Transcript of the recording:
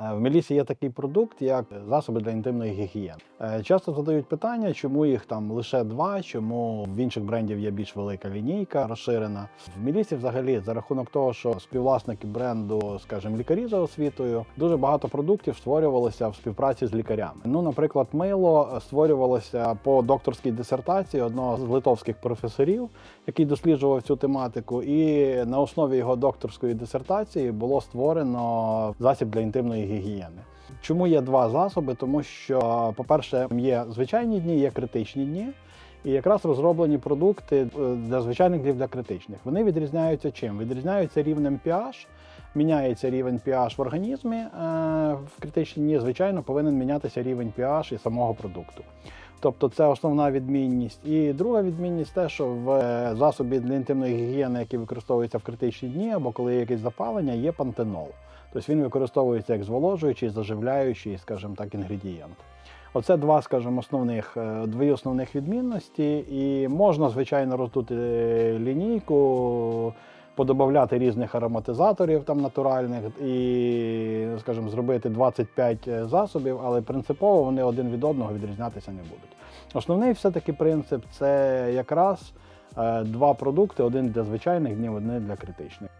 Е, В Мелісі є такий продукт, як засоби для інтимної гігієни. Е, Часто задають питання, чому їх там лише два, чому в інших брендів є більш велика лінійка розширена. В Мелісі, взагалі, за рахунок того, що співвласники бренду, скажімо, лікарі за освітою, дуже багато продуктів створювалося в співпраці з лікарями. Ну, наприклад, мило створювалося по докторській дисертації одного з литовських професорів, який досліджував цю тематику, і на основі його докторської дисертації було створено засіб для інтимної гігієни. Чому є два засоби? Тому що, по-перше, є звичайні дні, є критичні дні. І якраз розроблені продукти е, для звичайних днів для критичних. Вони відрізняються чим? Відрізняються рівнем pH, міняється рівень pH в організмі. е, В критичні дні, звичайно, повинен мінятися рівень pH і самого продукту. Тобто це основна відмінність. І друга відмінність те, що в е, засобі для інтимної гігієни, який використовується в критичні дні або коли є якесь запалення, є пантенол. Тобто він використовується як зволожуючий, заживляючий, скажімо так, інгредієнт. Оце два, скажімо, основних, е, дві основних відмінності. І можна, звичайно, роздути лінійку, подобавляти різних ароматизаторів там натуральних і, скажімо, зробити 25 засобів, але принципово вони один від одного відрізнятися не будуть. Основний все-таки принцип це якраз е, два продукти: один для звичайних днів, один для критичних.